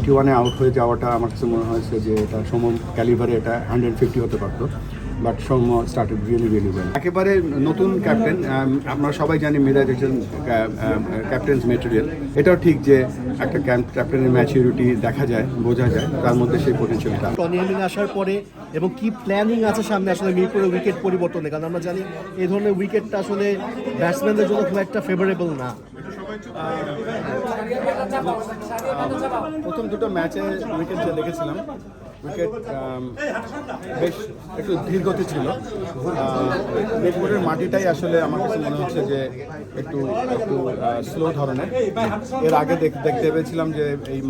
Ninety ওয়ানে out হয়ে যাওয়াটা আমার কাছে মনে হয়েছে যে এটা সম ক্যালিভারে এটা হান্ড্রেড ফিফটি হতে পারতো but Soumya started really really well একেবারে নতুন ক্যাপ্টেন আমরা সবাই জানি মিরাজ একজন ক্যাপ্টেন্স মেটেরিয়াল এটাও ঠিক যে একটা ক্যাপ্টেনের ম্যাচিউরিটি দেখা যায়, বোঝা যায়, তার মধ্যে সেই পটেন্সিয়ালটা টনি আসার পরে এবং কি প্ল্যানিং আছে সামনে আসলে মিরপুরে উইকেট পরিবর্তনে? কারণ আমরা জানি এই ধরনের উইকেটটা আসলে ব্যাটসম্যানদের জন্য খুব একটা ফেভারেবল না। প্রথম দুটো ম্যাচে উইকেট দেখেছিলাম উইকেট বেশ একটু ধীর গতি ছিল। মিরপুরের মাটিটাই আসলে আমার কাছে মনে হচ্ছে যে একটু একটু স্লো ধরনের। এর আগে দেখ- দেখতে পেয়েছিলাম যে এই-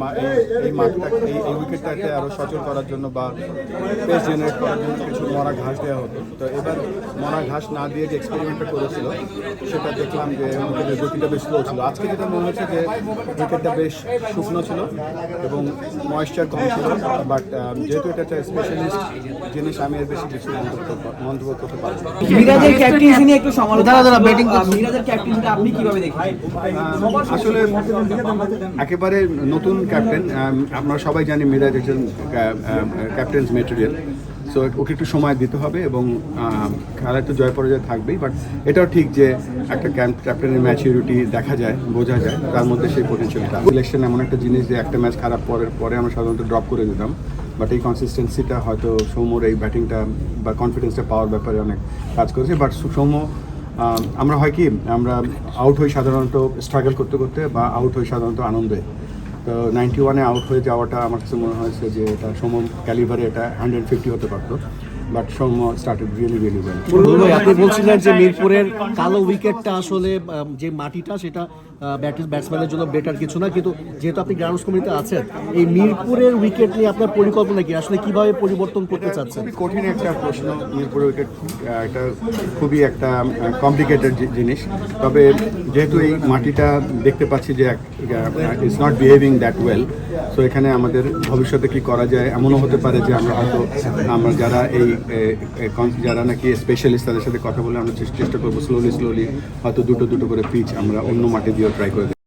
এই মাঠটা এই এই উইকেটটাকে আরও সচল করার জন্য বা পেস জেনারেট করার জন্য কিছু মরা ঘাস দেওয়া হতো। তো এবার মরা ঘাস না দিয়ে যে এক্সপেরিমেন্টটা করেছিল সেটা দেখলাম যে উইকেটের গতিটা বেশ স্লো ছিল। আজকে যেটা মনে হচ্ছে যে উইকেটটা বেশ শুকনো ছিল এবং ময়েশ্চার কম ছিল বাট যেহেতু এটা একটা স্পেশালিস্ট জিনিস আমি এর বেশি কিছু মন্তব্য করতে- পারব মিরাজের ক্যাপ্টেন্সি নিয়ে একটু সমালোচনা batting মিরাজের ক্যাপ্টেন্সিটা আপনি কীভাবে দেখেন? আসলে একেবারে নতুন ক্যাপ্টেন আমরা সবাই জানি মিরাজ একজন ক্যাপ্টেন্স মেটেরিয়াল সো ওকে একটু সময় দিতে হবে এবং আহ, খেলা একটু জয় পরাজয় থাকবেই। বাট এটাও ঠিক যে একটা ক্যাপ্টেনের ম্যাচিউরিটি দেখা যায় বোঝা যায় তার মধ্যে সেই পটেন্সিয়ালটা সিলেকশন এমন একটা জিনিস যে একটা ম্যাচ খারাপ পরের পরে আমরা সাধারণত ড্রপ করে দিতাম। বাট এই কনসিস্টেন্সিটা হয়তো সৌম্যর এই ব্যাটিংটা বা কনফিডেন্সটা পাওয়ার ব্যাপারে অনেক কাজ করেছে। বাট সৌম্য আমরা হয় কি, আমরা আউট হই সাধারণত স্ট্রাগল করতে করতে বা আউট হই সাধারণত আনন্দে। তো নাইনটি ওয়ানে আউট হয়ে যাওয়াটা আমার কাছে মনে হয়েছে যে এটা সৌম ক্যালিভারে এটা হান্ড্রেড ফিফটি হতে পারতো। But Soumya started really really well আপনি বলছিলেন যে মিরপুরের কালো উইকেটটা আসলে যে মাটিটা সেটা ব্যাটসম্যানের জন্য বেটার কিছু না কিন্তু যেহেতু আপনি গ্রাউন্ডস কমিটিতে আছেন এই মিরপুরের উইকেট নিয়ে আপনার পরিকল্পনা কি? আসলে কীভাবে পরিবর্তন করতে চাচ্ছেন? খুবই কঠিন একটা প্রশ্ন। মিরপুর উইকেট এটা খুবই একটা কমপ্লিকেটেড জিনিস। তবে যেহেতু এই মাটিটা দেখতে পাচ্ছি যে it's not behaving that well so এখানে আমাদের ভবিষ্যতে কি করা যায় এমনও হতে পারে যে আমরা হয়তো আমরা যারা এই যারা নাকি স্পেশালিস্ট তাদের সাথে কথা বলে আমরা চেষ্টা করব স্লোলি স্লোলি হয়তো দুটো দুটো করে পিচ আমরা অন্য মাটি দিয়েও ট্রাই করে।